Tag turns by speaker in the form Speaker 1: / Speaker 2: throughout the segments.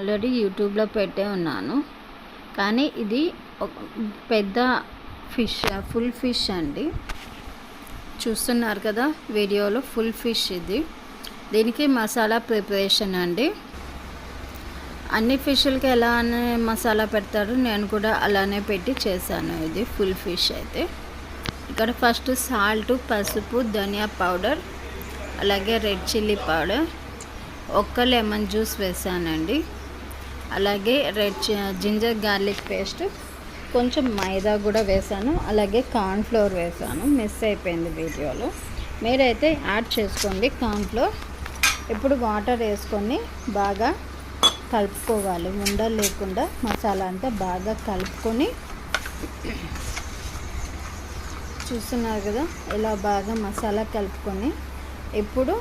Speaker 1: Already యూట్యూబ్లో పెట్టే ఉన్నాను. కానీ ఇది ఒక పెద్ద ఫిష్ ఫుల్ ఫిష్ అండి. చూస్తున్నారు కదా వీడియోలో ఫుల్ ఫిష్ ఇది. దీనికి మసాలా ప్రిపరేషన్ అండి. అన్ని ఫిష్లకి ఎలానే మసాలా పెడతారు నేను కూడా అలానే పెట్టి చేశాను ఇది ఫుల్ ఫిష్ అయితే. ఇక్కడ ఫస్ట్ సాల్ట్ పసుపు ధనియా పౌడర్ అలాగే రెడ్ చిల్లీ పౌడర్ ఒక్క లెమన్ జ్యూస్ వేసానండి అలాగే రెడ్ జింజర్ గార్లిక్ పేస్ట్ కొంచెం మైదా కూడా వేసాను అలాగే కార్న్ఫ్లోర్ వేసాను. మిస్ అయిపోయింది వీడియోలో. మీరైతే యాడ్ చేసుకోండి కార్న్ఫ్లోర్. ఇప్పుడు వాటర్ వేసుకొని బాగా కలుపుకోవాలి. ఉండలు లేకుండా మసాలా అంతా బాగా కలుపుకొని చూస్తున్నారు కదా ఇలా బాగా మసాలా కలుపుకొని. ఇప్పుడు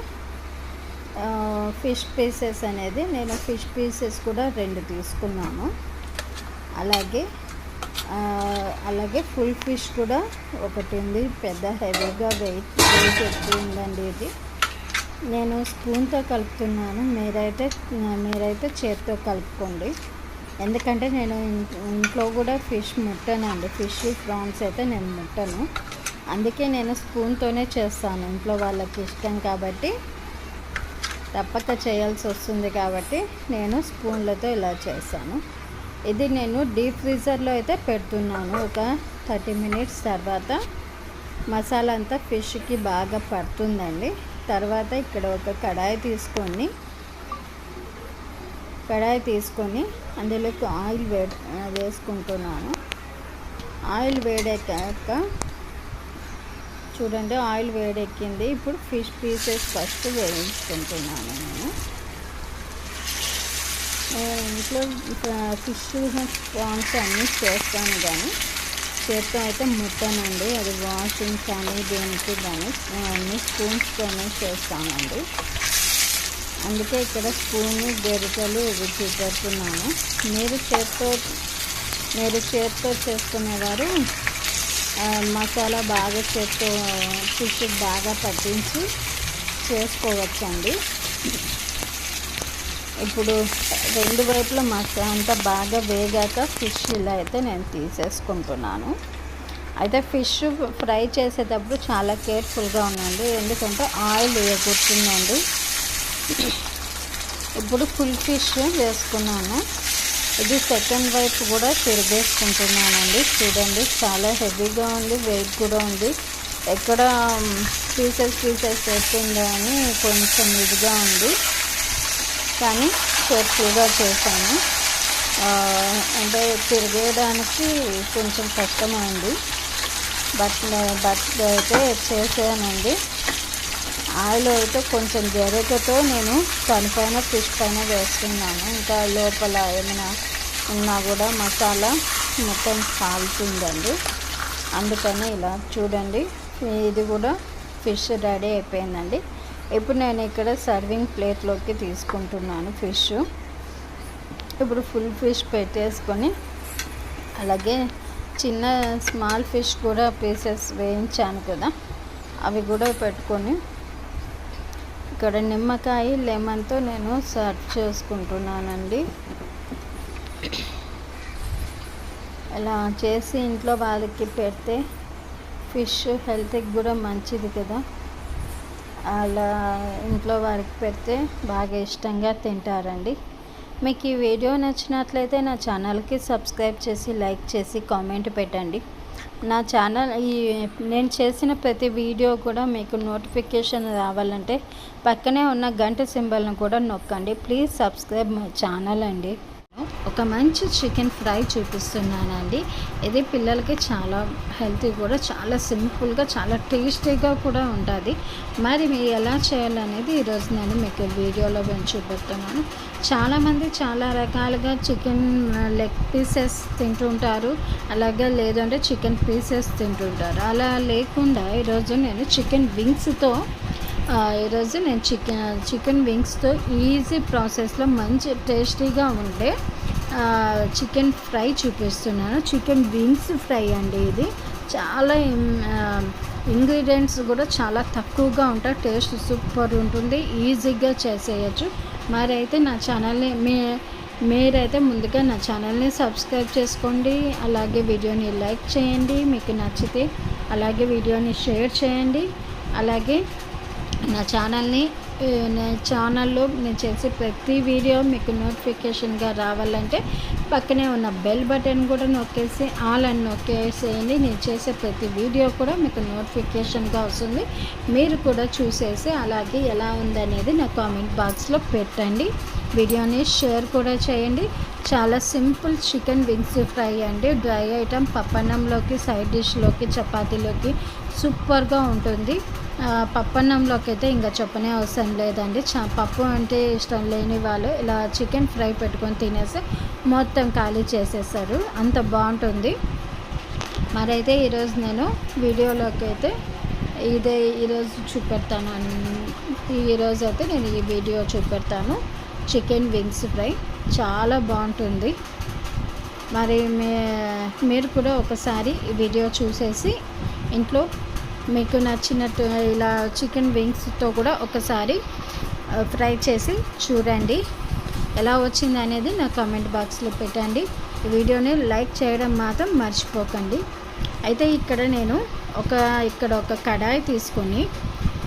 Speaker 1: ఫిష్ పీసెస్ అనేది నేను ఫిష్ పీసెస్ కూడా రెండు తీసుకున్నాను. అలాగే అలాగే ఫుల్ ఫిష్ కూడా ఒకటి ఉంది. పెద్ద హెవీగా వెయిట్ వెయిట్ ఎక్కువ ఉందండి ఇది. నేను స్పూన్తో కలుపుతున్నాను. మీరైతే మీరైతే చేతితో కలుపుకోండి. ఎందుకంటే నేను ఇంట్లో కూడా ఫిష్ ముట్టనండి ఫిష్ ప్రాన్స్ అయితే నేను ముట్టను. అందుకే నేను స్పూన్తోనే చేస్తాను. ఇంట్లో వాళ్ళకి ఇష్టం కాబట్టి తప్పక చేయాల్సి వస్తుంది కాబట్టి నేను స్పూన్లతో ఇలా చేశాను. ఇది నేను డీప్ ఫ్రీజర్లో అయితే పెడుతున్నాను. ఒక థర్టీ మినిట్స్ తర్వాత మసాలా అంతా ఫిష్కి బాగా పడుతుందండి. తర్వాత ఇక్కడ ఒక కడాయి తీసుకొని కడాయి తీసుకొని అందులోకి ఆయిల్ వే వేసుకుంటున్నాను. ఆయిల్ వేడెక్కాక చూడండి ఆయిల్ వేడెక్కింది. ఇప్పుడు ఫిష్ పీసెస్ ఫస్ట్ వేయించుకుంటున్నాను నేను. ఇంట్లో ఫిష్ ప్రాన్స్ అన్నీ చేస్తాను కానీ చేత్తో అయితే ముట్టనండి. అది వాషింగ్ కానీ దేనికి కానీ అన్ని స్పూన్స్తోనే చేస్తానండి. అందుకే ఇక్కడ స్పూన్ గరిటెలు ఇవి చూపెడుతున్నాను. మీరు చేత్తో మీరు చేత్తో చేసుకునేవారు మసాలా బాగా చేత్తో ఫిష్ బాగా పట్టించి చేసుకోవచ్చండి. ఇప్పుడు రెండు వైపుల మసాలా అంతా బాగా వేగాక ఫిష్ ఇలా అయితే నేను తీసేసుకుంటున్నాను. అయితే ఫిష్ ఫ్రై చేసేటప్పుడు చాలా కేర్ఫుల్గా ఉండండి. ఎందుకంటే ఆయిల్ వేయకూర్చుందండి ఇప్పుడు ఫుల్ ఫిష్ వేసుకున్నాను. ఇది సెకండ్ వైపు కూడా తిరిగేసుకుంటున్నానండి. చూడండి చాలా హెవీగా ఉంది వెయిట్ కూడా ఉంది. ఎక్కడ పీసెస్ పీసెస్ వేస్తుందో అని కొంచెం ఇదిగా ఉంది. కానీ కేర్ఫుల్గా చేశాను. అంటే తిరిగేయడానికి కొంచెం కష్టమైంది. బట్ బట్ అయితే చేసానండి ఆయిల్ అయితే కొంచెం గరిటెతో నేను పైన ఫిష్ పైన వేస్తున్నాను. ఇంకా లోపల ఏమైనా ఉన్నా కూడా మసాలా మొత్తం కాలుతుందండి. అందుకని ఇలా చూడండి. ఇది కూడా ఫిష్ రెడీ అయిపోయిందండి. ఇప్పుడు నేను ఇక్కడ సర్వింగ్ ప్లేట్లోకి తీసుకుంటున్నాను ఫిష్. ఇప్పుడు ఫుల్ ఫిష్ పెట్టేసుకొని అలాగే చిన్న స్మాల్ ఫిష్ కూడా పీసెస్ వేయించాను కదా. అవి కూడా పెట్టుకొని ఇక్కడ నిమ్మకాయ లెమన్తో నేను సర్వ్ చేసుకుంటున్నానండి. ఇలా చేసి ఇంట్లో వాళ్ళకి పెడితే ఫిష్ హెల్త్కి కూడా మంచిది కదా. అలా ఇంట్లో వారికి పెడితే బాగా ఇష్టంగా తింటారండి. మీకు ఈ వీడియో నచ్చినట్లయితే నా ఛానల్కి సబ్స్క్రైబ్ చేసి లైక్ చేసి కామెంట్ పెట్టండి. నా ఛానల్ ఈ నేను చేసిన ప్రతి వీడియో కూడా మీకు నోటిఫికేషన్ రావాలంటే పక్కనే ఉన్న గంట సింబల్ను కూడా నొక్కండి. ప్లీజ్ సబ్స్క్రైబ్ మై ఛానల్ అండి. ఒక మంచి చికెన్ ఫ్రై చూపిస్తున్నానండి. ఇది పిల్లలకి చాలా హెల్తీ కూడా చాలా సింపుల్గా చాలా టేస్టీగా కూడా ఉంటుంది. మరి మీరు ఎలా చేయాలనేది ఈరోజు నేను మీకు వీడియోలో నేను చూపెడుతున్నాను. చాలామంది చాలా రకాలుగా చికెన్ లెగ్ పీసెస్ తింటుంటారు. అలాగే లేదంటే చికెన్ పీసెస్ తింటుంటారు. అలా లేకుండా ఈరోజు నేను చికెన్ వింగ్స్తో ఈరోజు నేను చికెన్ చికెన్ వింగ్స్తో ఈజీ ప్రాసెస్లో మంచి టేస్టీగా ఉండే చికెన్ ఫ్రై చూపిస్తున్నాను. చికెన్ వింగ్స్ ఫ్రై అండి ఇది. చాలా ఇంగ్రీడియంట్స్ కూడా చాలా తక్కువగా ఉంటాయి. టేస్ట్ సూపర్ ఉంటుంది. ఈజీగా చేసేయచ్చు. మరైతే నా ఛానల్ని మీ మీరైతే ముందుగా నా ఛానల్ని సబ్స్క్రైబ్ చేసుకోండి. అలాగే వీడియోని లైక్ చేయండి. మీకు నచ్చితే అలాగే వీడియోని షేర్ చేయండి. అలాగే నా ఛానల్ని నా ఛానల్లో నేను చేసే ప్రతి వీడియో మీకు నోటిఫికేషన్గా రావాలంటే పక్కనే ఉన్న బెల్ బటన్ కూడా నొక్కేసి ఆల్ అని నొక్కేసేయండి. నేను చేసే ప్రతి వీడియో కూడా మీకు నోటిఫికేషన్గా వస్తుంది. మీరు కూడా చూసేసి అలాగే ఎలా ఉందనేది నా కామెంట్ బాక్స్లో పెట్టండి. వీడియోని షేర్ కూడా చేయండి. చాలా సింపుల్ చికెన్ వింగ్స్ ఫ్రై అండి. డ్రై ఐటమ్ పప్పన్నంలోకి సైడ్ డిష్లోకి చపాతీలోకి సూపర్గా ఉంటుంది. పప్పన్నంలోకి అయితే ఇంకా చెప్పనే అవసరం లేదండి. చా పప్పు అంటే ఇష్టం లేని వాళ్ళు ఇలా చికెన్ ఫ్రై పెట్టుకొని తినేసి మొత్తం ఖాళీ చేసేస్తారు. అంత బాగుంటుంది. మరైతే ఈరోజు నేను వీడియోలోకి అయితే ఇదే ఈరోజు చూపెడతాను ఈరోజు అయితే నేను ఈ వీడియో చూపెడతాను. చికెన్ వింగ్స్ ఫ్రై చాలా బాగుంటుంది. మరి మీరు కూడా ఒకసారి ఈ వీడియో చూసేసి ఇంట్లో మీకు నచ్చినట్టు ఇలా చికెన్ వింగ్స్తో కూడా ఒకసారి ఫ్రై చేసి చూడండి. ఎలా వచ్చింది అనేది నా కామెంట్ బాక్స్లో పెట్టండి. ఈ వీడియోని లైక్ చేయడం మాత్రం మర్చిపోకండి. అయితే ఇక్కడ నేను ఒక ఇక్కడ ఒక కడాయి తీసుకొని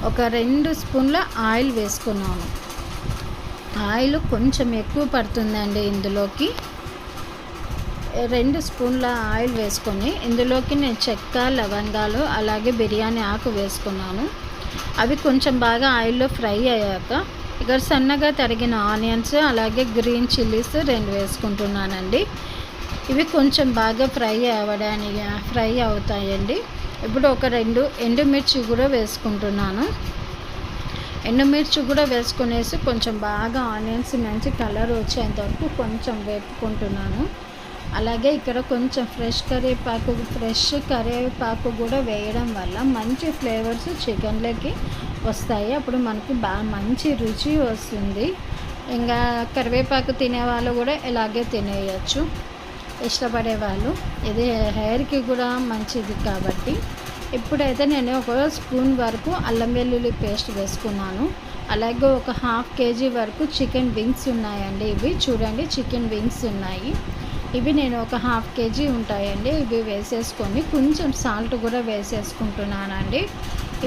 Speaker 1: ఒక రెండు స్పూన్ల ఆయిల్ వేసుకున్నాను. ఆయిల్ కొంచెం ఎక్కువ పడుతుందండి ఇందులోకి. రెండు స్పూన్ల ఆయిల్ వేసుకొని ఇందులోకి నేను చెక్క లవంగాలు అలాగే బిర్యానీ ఆకు వేసుకున్నాను. అవి కొంచెం బాగా ఆయిల్లో ఫ్రై అయ్యాక ఇక్కడ సన్నగా తరిగిన ఆనియన్స్ అలాగే గ్రీన్ చిల్లీస్ రెండు వేసుకుంటున్నానండి. ఇవి కొంచెం బాగా ఫ్రై అవ్వడానికి ఫ్రై అవుతాయండి. ఇప్పుడు ఒక రెండు ఎండుమిర్చి కూడా వేసుకుంటున్నాను. ఎండుమిర్చి కూడా వేసుకునేసి కొంచెం బాగా ఆనియన్స్ మంచి కలర్ వచ్చేంత వరకు కొంచెం వేపుకుంటున్నాను. అలాగే ఇక్కడ కొంచెం ఫ్రెష్ కరివేపాకు ఫ్రెష్ కరివేపాకు కూడా వేయడం వల్ల మంచి ఫ్లేవర్స్ చికెన్లోకి వస్తాయి. అప్పుడు మనకి బాగా మంచి రుచి వస్తుంది. ఇంకా కరివేపాకు తినేవాళ్ళు కూడా ఇలాగే తినేయచ్చు. ఇష్టపడే వాళ్ళు. ఇది హెయిర్కి కూడా మంచిది కాబట్టి. ఇప్పుడైతే నేను ఒక స్పూన్ వరకు అల్లం వెల్లుల్లి పేస్ట్ వేసుకున్నాను. అలాగే ఒక హాఫ్ కేజీ వరకు చికెన్ వింగ్స్ ఉన్నాయండి ఇవి. చూడండి చికెన్ వింగ్స్ ఉన్నాయి. ఇవి నేను ఒక హాఫ్ కేజీ ఉంటాయండి. ఇవి వేసేసుకొని కొంచెం సాల్ట్ కూడా వేసేసుకుంటున్నానండి.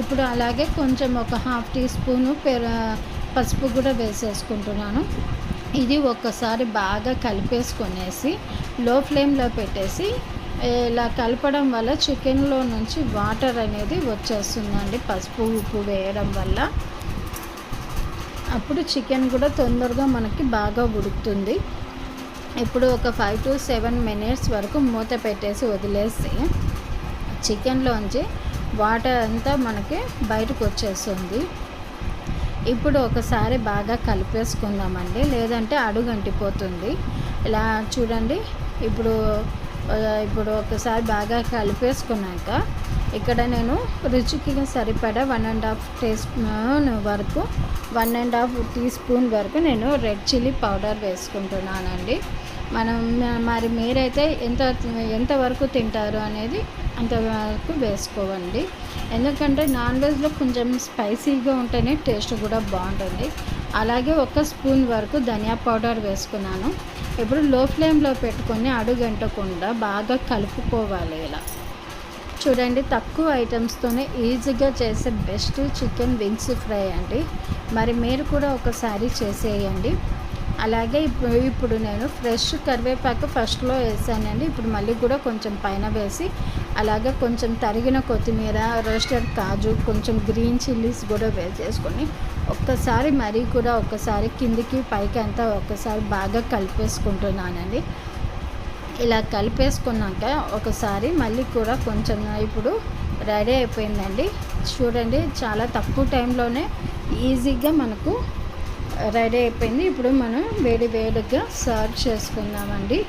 Speaker 1: ఇప్పుడు అలాగే కొంచెం ఒక హాఫ్ టీ స్పూను పెర పసుపు కూడా వేసేసుకుంటున్నాను. ఇది ఒక్కసారి బాగా కలిపేసుకొనేసి లో ఫ్లేమ్లో పెట్టేసి ఇలా కలపడం వల్ల చికెన్లో నుంచి వాటర్ అనేది వచ్చేస్తుందండి పసుపు ఉప్పు వేయడం వల్ల. అప్పుడు చికెన్ కూడా తొందరగా మనకి బాగా ఉడుకుతుంది. ఇప్పుడు ఒక ఫైవ్ టు సెవెన్ మినిట్స్ వరకు మూత పెట్టేసి వదిలేసి చికెన్లోంచి వాటర్ అంతా మనకి బయటకు వచ్చేస్తుంది. ఇప్పుడు ఒకసారి బాగా కలిపేసుకుందామండి. లేదంటే అడుగంటిపోతుంది ఇలా చూడండి. ఇప్పుడు ఇప్పుడు ఒకసారి బాగా కలిపేసుకున్నాక ఇక్కడ నేను రుచికి సరిపడా one and half teaspoon వరకు one and half teaspoon వరకు నేను రెడ్ చిల్లీ పౌడర్ వేసుకుంటున్నానండి. మనం మరి మీరైతే ఎంత ఎంతవరకు తింటారు అనేది అంతవరకు వేసుకోవండి. ఎందుకంటే నాన్ వెజ్లో కొంచెం స్పైసీగా ఉంటేనే టేస్ట్ కూడా బాగుంటుంది. అలాగే ఒక స్పూన్ వరకు ధనియా పౌడర్ వేసుకున్నాను. ఇప్పుడు లో ఫ్లేమ్లో పెట్టుకొని అడుగంటకుండా బాగా కలుపుకోవాలి ఇలా. చూడండి తక్కువ ఐటమ్స్తోనే ఈజీగా చేసే బెస్ట్ చికెన్ వింగ్స్ ఫ్రై అండి. మరి మీరు కూడా ఒకసారి చేసేయండి. అలాగే ఇప్పుడు ఇప్పుడు నేను ఫ్రెష్ కరివేపాకు ఫస్ట్లో వేసానండి. ఇప్పుడు మళ్ళీ కూడా కొంచెం పైన వేసి అలాగే కొంచెం తరిగిన కొత్తిమీర రోస్టెడ్ కాజు కొంచెం గ్రీన్ చిల్లీస్ కూడా వేసేసుకొని ఒక్కసారి మరీ కూడా ఒక్కసారి కిందికి పైకి అంతా ఒక్కసారి బాగా కలిపేసుకుంటున్నానండి. ఇలా కలిపేసుకున్నాక ఒకసారి మళ్ళీ కూడా కొంచెం ఇప్పుడు రెడీ అయిపోయిందండి. చూడండి చాలా తక్కువ టైంలోనే ఈజీగా మనకు రెడీ అయిపోయింది. ఇప్పుడు మనం వేడి వేడిగా సర్వ్ చేసుకుందామండి.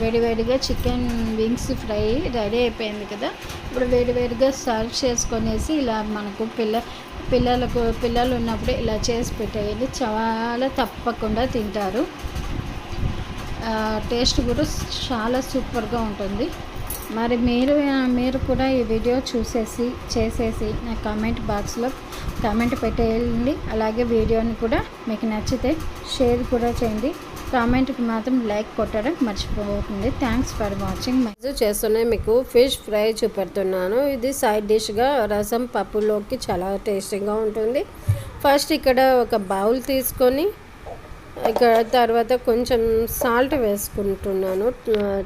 Speaker 1: వేడివేడిగా చికెన్ వింగ్స్ ఫ్రై రెడీ అయిపోయింది కదా. ఇప్పుడు వేడివేడిగా సర్వ్ చేసుకొనేసి ఇలా మనకు పిల్ల పిల్లలకు పిల్లలు ఉన్నప్పుడు ఇలా చేసి పెట్టేయండి. చాలా తప్పకుండా తింటారు. టేస్ట్ కూడా చాలా సూపర్గా ఉంటుంది. మరి మీరు మీరు కూడా ఈ వీడియో చూసేసి చేసేసి నా కామెంట్ బాక్స్లో కామెంట్ పెట్టేయండి. అలాగే వీడియోని కూడా మీకు నచ్చితే షేర్ కూడా చేయండి. కామెంట్కి మాత్రం లైక్ కొట్టడం మర్చిపోతుంది థ్యాంక్స్ ఫర్ వాచింగ్
Speaker 2: చేస్తున్నాయి మీకు ఫిష్ ఫ్రై చూపెడుతున్నాను. ఇది సైడ్ డిష్గా రసం పప్పులోకి చాలా టేస్టీగా ఉంటుంది. ఫస్ట్ ఇక్కడ ఒక బౌల్ తీసుకొని ఇక్కడ తర్వాత కొంచెం సాల్ట్ వేసుకుంటున్నాను.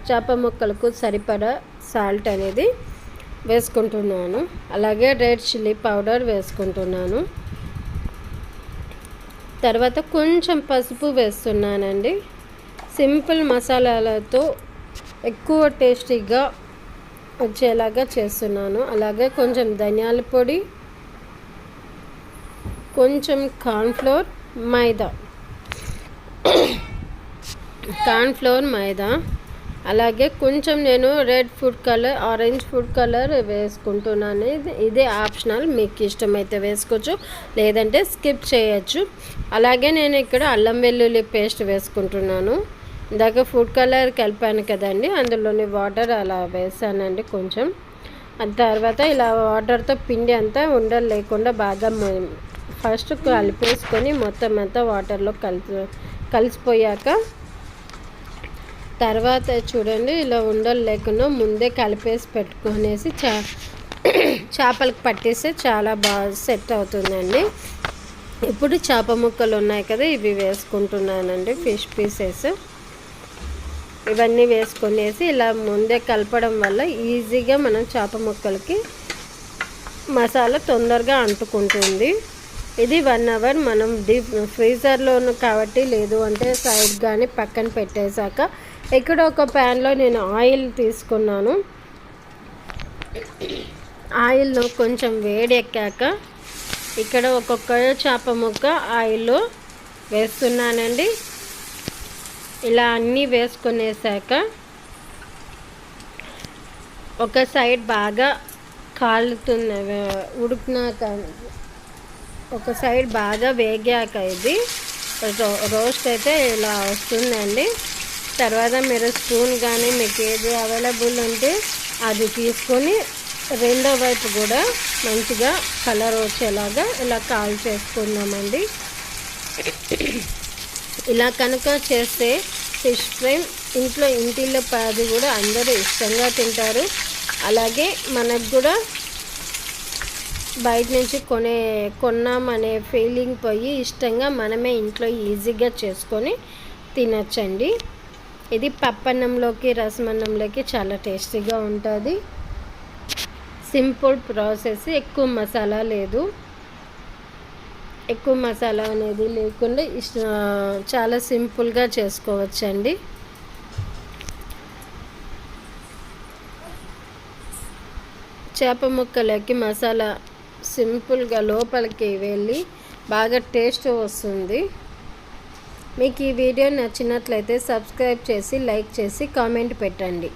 Speaker 2: చేప ముక్కలకు సరిపడా సాల్ట్ అనేది వేసుకుంటున్నాను. అలాగే రెడ్ చిల్లీ పౌడర్ వేసుకుంటున్నాను. తర్వాత కొంచెం పసుపు వేస్తున్నానండి. సింపుల్ మసాలాలతో ఎక్కువ టేస్టీగా వచ్చేలాగా చేస్తున్నాను. అలాగే కొంచెం ధనియాల పొడి కొంచెం కార్న్ఫ్లోర్ మైదా. కార్న్ఫ్లోర్ మైదా. అలాగే కొంచెం నేను red food colour orange food colour వేసుకుంటున్నాను. ఇది ఇదే ఆప్షనల్. మీకు ఇష్టమైతే వేసుకోవచ్చు లేదంటే స్కిప్ చేయొచ్చు. అలాగే నేను ఇక్కడ అల్లం వెల్లుల్లి పేస్ట్ వేసుకుంటున్నాను. ఇందాక ఫుడ్ కలర్ కలిపాను కదండి అందులోని వాటర్ అలా వేసానండి కొంచెం. తర్వాత ఇలా వాటర్తో పిండి అంతా ఉండలు లేకుండా బాగా ఫస్ట్ కలిపేసుకొని మొత్తం అంతా వాటర్లో కలిసి కలిసిపోయాక తర్వాత చూడండి ఇలా ఉండలు లేకుండా ముందే కలిపేసి పెట్టుకునేసి చా చేపలకు పట్టేస్తే చాలా బాగా సెట్ అవుతుందండి. ఇప్పుడు చేప ముక్కలు ఉన్నాయి కదా ఇవి వేసుకుంటున్నానండి ఫిష్ పీసెస్. ఇవన్నీ వేసుకునేసి ఇలా ముందే కలపడం వల్ల ఈజీగా మనం చేప ముక్కలకి మసాలా తొందరగా అంటుకుంటుంది. ఇది వన్ అవర్ మనం డీప్ ఫ్రీజర్లోను కాబట్టి లేదు అంటే సైడ్ కానీ పక్కన పెట్టేశాక ఇక్కడ ఒక ప్యాన్లో నేను ఆయిల్ తీసుకున్నాను. ఆయిల్లో కొంచెం వేడి ఎక్కాక ఇక్కడ ఒక్కొక్క చేప ముక్క ఆయిల్లో వేస్తున్నానండి. ఇలా అన్నీ వేసుకునేసాక ఒక సైడ్ బాగా కాలుతున్న ఉడికినాక ఒక సైడ్ బాగా వేగాక ఇది రోస్ట్ అయితే ఇలా వస్తుందండి. తర్వాత మీరు స్పూన్ కానీ మీకు ఏది అవైలబుల్ ఉంటే అది తీసుకొని రెండో వైపు కూడా మంచిగా కలర్ వచ్చేలాగా ఇలా కాల్ చేసుకుందామండి. ఇలా కనుక చేస్తే ఫిష్ ఫ్రై ఇంట్లో ఇంటిలో పాది కూడా అందరూ ఇష్టంగా తింటారు. అలాగే మనకు కూడా బయట నుంచి కొనే కొన్నామనే ఫీలింగ్ పోయి ఇష్టంగా మనమే ఇంట్లో ఈజీగా చేసుకొని తినచ్చండి. ఇది పప్పన్నంలోకి రసమన్నంలోకి చాలా టేస్టీగా ఉంటుంది. సింపుల్ ప్రాసెస్ ఎక్కువ మసాలా లేదు. ఎక్కువ మసాలా అనేది లేకుండా చాలా సింపుల్గా చేసుకోవచ్చండి. చేప ముక్కలకి మసాలా సింపుల్గా లోపలికి వెళ్ళి బాగా టేస్ట్ వస్తుంది. మీకు ఈ వీడియో నచ్చినట్లయితే సబ్స్క్రైబ్ చేసి లైక్ చేసి కామెంట్ పెట్టండి.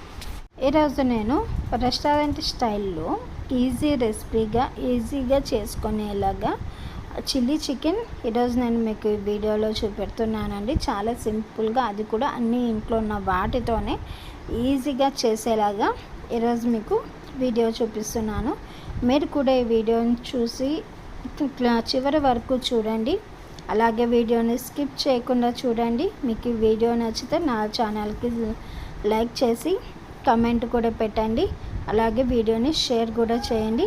Speaker 1: ఈరోజు నేను రెస్టారెంట్ స్టైల్లో ఈజీ రెసిపీగా ఈజీగా చేసుకునేలాగా చిల్లీ చికెన్ ఈరోజు నేను మీకు ఈ వీడియోలో చూపెడుతున్నానండి. చాలా సింపుల్గా అది కూడా అన్ని ఇంట్లో ఉన్న వాటితోనే ఈజీగా చేసేలాగా ఈరోజు మీకు వీడియో చూపిస్తున్నాను. మీరు కూడా ఈ వీడియోని చూసి చివరి వరకు చూడండి. అలాగే వీడియోని స్కిప్ చేయకుండా చూడండి. మీకు ఈ వీడియో నచ్చితే నా ఛానల్కి లైక్ చేసి కమెంట్ కూడా పెట్టండి. అలాగే వీడియోని షేర్ కూడా చేయండి.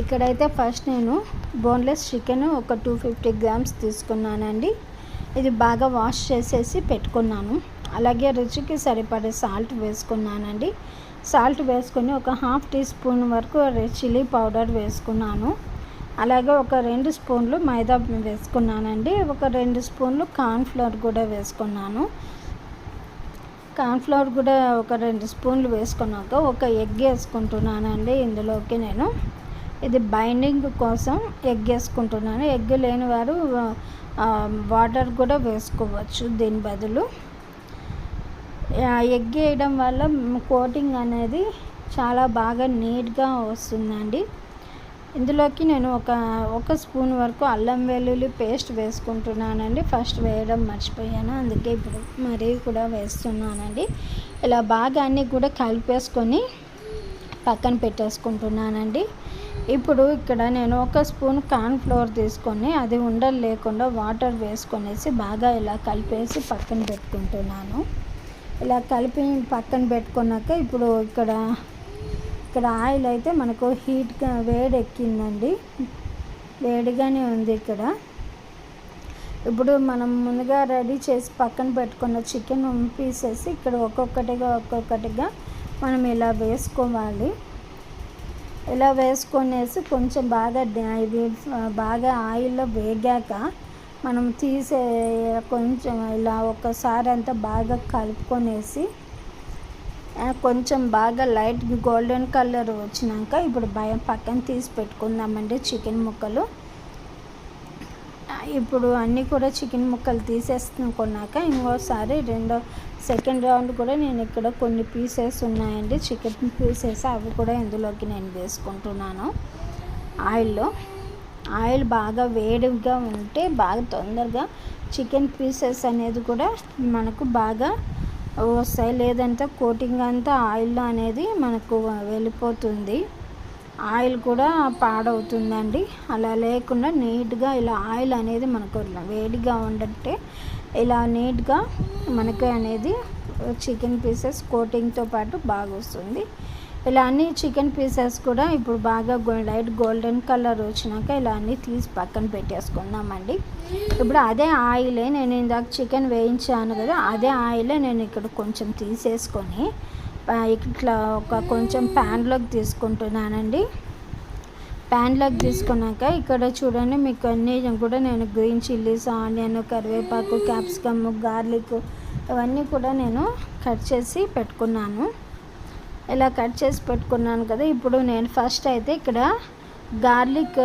Speaker 1: ఇక్కడైతే ఫస్ట్ నేను బోన్లెస్ చికెన్ ఒక టూ ఫిఫ్టీ గ్రామ్స్ తీసుకున్నానండి. ఇది బాగా వాష్ చేసేసి పెట్టుకున్నాను. అలాగే రుచికి సరిపడే సాల్ట్ వేసుకున్నానండి. సాల్ట్ వేసుకొని ఒక హాఫ్ టీ స్పూన్ వరకు చిల్లీ పౌడర్ వేసుకున్నాను. అలాగే ఒక రెండు స్పూన్లు మైదా వేసుకున్నానండి. ఒక రెండు స్పూన్లు కార్న్ఫ్లవర్ కూడా వేసుకున్నాను. కార్న్ఫ్లవర్ కూడా ఒక రెండు స్పూన్లు వేసుకున్నాక ఒక ఎగ్ వేసుకుంటున్నానండి ఇందులోకి నేను. ఇది బైండింగ్ కోసం ఎగ్ వేసుకుంటున్నాను. ఎగ్ లేని వారు వాటర్ కూడా వేసుకోవచ్చు దీని బదులు. ఎగ్ వేయడం వల్ల కోటింగ్ అనేది చాలా బాగా నీట్గా వస్తుందండి. ఇందులోకి నేను ఒక ఒక స్పూన్ వరకు అల్లం వెల్లుల్లి పేస్ట్ వేసుకుంటున్నానండి. ఫస్ట్ వేయడం మర్చిపోయాను. అందుకే ఇప్పుడు మరీ కూడా వేస్తున్నానండి. ఇలా బాగా అన్నీ కూడా కలిపేసుకొని పక్కన పెట్టేసుకుంటున్నానండి. ఇప్పుడు ఇక్కడ నేను ఒక స్పూన్ కార్న్ ఫ్లోర్ తీసుకొని అది ఉండలు లేకుండా వాటర్ వేసుకొనేసి బాగా ఇలా కలిపేసి పక్కన పెట్టుకుంటున్నాను. ఇలా కలిపి పక్కన పెట్టుకున్నాక ఇప్పుడు ఇక్కడ ఇక్కడ ఆయిల్ అయితే మనకు హీట్గా వేడి ఎక్కిందండి. వేడిగానే ఉంది ఇక్కడ. ఇప్పుడు మనం ముందుగా రెడీ చేసి పక్కన పెట్టుకున్న చికెన్ పీసెస్ ఇక్కడ ఒక్కొక్కటిగా ఒక్కొక్కటిగా మనం ఇలా వేసుకోవాలి. ఇలా వేసుకొనేసి కొంచెం బాగా ఇది బాగా ఆయిల్లో వేగాక మనం తీసే కొంచెం ఇలా ఒకసారి అంతా బాగా కలుపుకొనేసి కొంచెం బాగా లైట్ గోల్డెన్ కలర్ వచ్చినాక ఇప్పుడు భయం పక్కన తీసి పెట్టుకుందామండి చికెన్ ముక్కలు. ఇప్పుడు అన్నీ కూడా చికెన్ ముక్కలు తీసేసుకున్నాక ఇంకోసారి రెండో సెకండ్ రౌండ్ కూడా నేను ఇక్కడ కొన్ని పీసెస్ ఉన్నాయండి. చికెన్ పీసెస్ అవి కూడా ఇందులోకి నేను వేసుకుంటున్నాను. ఆయిల్లో ఆయిల్ బాగా వేడిగా ఉంటే బాగా తొందరగా చికెన్ పీసెస్ అనేది కూడా మనకు బాగా వస్తాయి లేదంటే కోటింగ్ అంతా ఆయిల్లో అనేది మనకు వెళ్ళిపోతుంది. ఆయిల్ కూడా పాడవుతుందండి. అలా లేకుండా నీట్గా ఇలా ఆయిల్ అనేది మనకు వేడిగా ఉండంటే ఇలా నీట్గా మనకి అనేది చికెన్ పీసెస్ కోటింగ్తో పాటు బాగా వస్తుంది ఇలా అన్ని చికెన్ పీసెస్ కూడా ఇప్పుడు బాగా లైట్ గోల్డెన్ కలర్ వచ్చినాక ఇలా అన్నీ తీసి పక్కన పెట్టేసుకుందామండి. ఇప్పుడు అదే ఆయిలే నేను ఇందాక చికెన్ వేయించాను కదా అదే ఆయిలే నేను ఇక్కడ కొంచెం తీసేసుకొని ఇట్లా ఒక కొంచెం ప్యాన్లోకి తీసుకుంటున్నానండి. ప్యాన్లోకి తీసుకున్నాక ఇక్కడ చూడండి మీకు అన్నీ కూడా నేను గ్రీన్ చిల్లీస్ ఆనియన్ కరివేపాకు క్యాప్సికమ్ గార్లిక్ ఇవన్నీ కూడా నేను కట్ చేసి పెట్టుకున్నాను. ఇలా కట్ చేసి పెట్టుకున్నాను కదా ఇప్పుడు నేను ఫస్ట్ అయితే ఇక్కడ గార్లిక్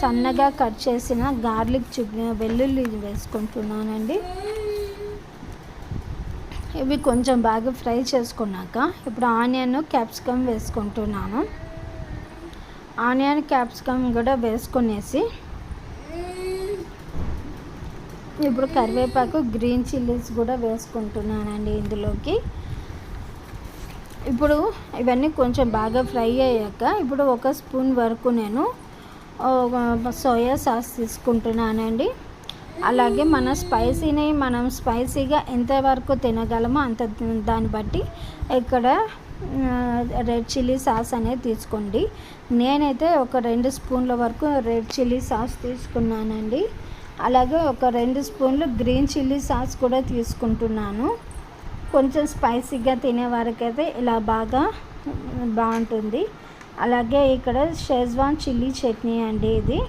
Speaker 1: సన్నగా కట్ చేసిన గార్లిక్ వెల్లుల్లి వేసుకుంటున్నానండి. ఇవి కొంచెం బాగా ఫ్రై చేసుకున్నాక ఇప్పుడు ఆనియన్ క్యాప్సికమ్ వేసుకుంటున్నాను. ఆనియన్ క్యాప్సికమ్ కూడా వేసుకునేసి ఇప్పుడు కరివేపాకు గ్రీన్ చిల్లీస్ కూడా వేసుకుంటున్నానండి ఇందులోకి. ఇప్పుడు ఇవన్నీ కొంచెం బాగా ఫ్రై అయ్యాక ఇప్పుడు ఒక స్పూన్ వరకు నేను సోయా సాస్ తీసుకుంటున్నానండి. అలాగే మన స్పైసీని మనం స్పైసీగా ఎంతవరకు తినగలమో అంత దాన్ని బట్టి ఇక్కడ రెడ్ చిల్లీ సాస్ అనేది తీసుకోండి. నేనైతే ఒక రెండు స్పూన్ల వరకు రెడ్ చిల్లీ సాస్ తీసుకున్నానండి. అలాగే ఒక రెండు స్పూన్లు గ్రీన్ చిల్లీ సాస్ కూడా తీసుకుంటున్నాను. కొంచెం స్పైసీగా తినే వారికైతే ఇలా బాగా బాగుంటుంది. అలాగే ఇక్కడ షెజ్వాన్ చిల్లీ చట్నీ అండి ఇది.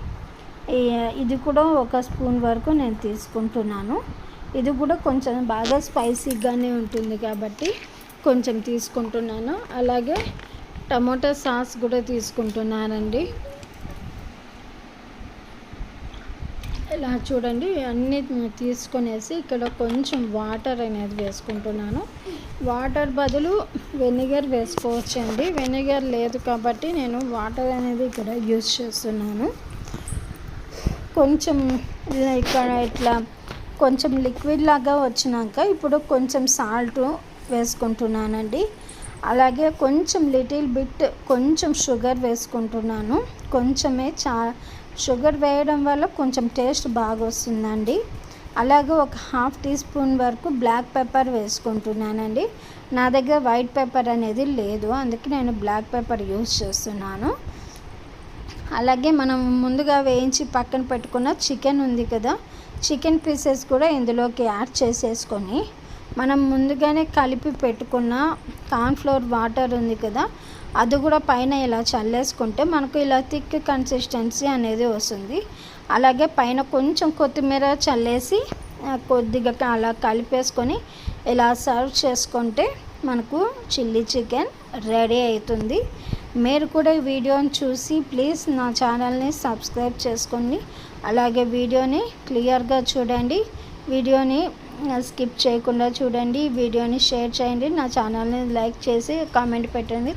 Speaker 1: ఇది కూడా ఒక స్పూన్ వరకు నేను తీసుకుంటున్నాను. ఇది కూడా కొంచెం బాగా స్పైసీగానే ఉంటుంది కాబట్టి కొంచెం తీసుకుంటున్నాను. అలాగే టమోటా సాస్ కూడా తీసుకుంటున్నానండి. ఇలా చూడండి అన్నీ తీసుకొనేసి ఇక్కడ కొంచెం వాటర్ అనేది వేసుకుంటున్నాను. వాటర్ బదులు వెనిగర్ వేసుకోవచ్చండి. వెనిగర్ లేదు కాబట్టి నేను వాటర్ అనేది ఇక్కడ యూజ్ చేస్తున్నాను. కొంచెం ఇక్కడ ఇట్లా కొంచెం లిక్విడ్ లాగా వచ్చినాక ఇప్పుడు కొంచెం సాల్ట్ వేసుకుంటున్నానండి. అలాగే కొంచెం లిటిల్ బిట్ కొంచెం షుగర్ వేసుకుంటున్నాను. కొంచెమే చా షుగర్ వేయడం వల్ల కొంచెం టేస్ట్ బాగా వస్తుందండి అలాగే ఒక హాఫ్ టీ స్పూన్ వరకు బ్లాక్ పెప్పర్ వేసుకుంటున్నానండి. నా దగ్గర వైట్ పెప్పర్ అనేది లేదు. అందుకే నేను బ్లాక్ పెప్పర్ యూజ్ చేస్తున్నాను. అలాగే మనం ముందుగా వేయించి పక్కన పెట్టుకున్న చికెన్ ఉంది కదా చికెన్ పీసెస్ కూడా ఇందులోకి యాడ్ చేసేసుకొని మనం ముందుగానే కలిపి పెట్టుకున్న కార్న్ఫ్లోర్ వాటర్ ఉంది కదా అది కూడా పైన ఇలా చల్లేసుకుంటే మనకు ఇలా థిక్ కన్సిస్టెన్సీ అనేది వస్తుంది. అలాగే పైన కొంచెం కొత్తిమీర చల్లేసి కొద్దిగా అలా కలిపేసుకొని ఇలా సర్వ్ చేసుకుంటే మనకు చిల్లీ చికెన్ రెడీ అవుతుంది. మీరు కూడా ఈ వీడియోని చూసి ప్లీజ్ నా ఛానల్ని సబ్స్క్రైబ్ చేసుకోండి. అలాగే వీడియోని క్లియర్గా చూడండి. వీడియోని స్కిప్ చేయకుండా చూడండి. వీడియోని షేర్ చేయండి. నా ఛానల్ని లైక్ చేసి కామెంట్ పెట్టండి.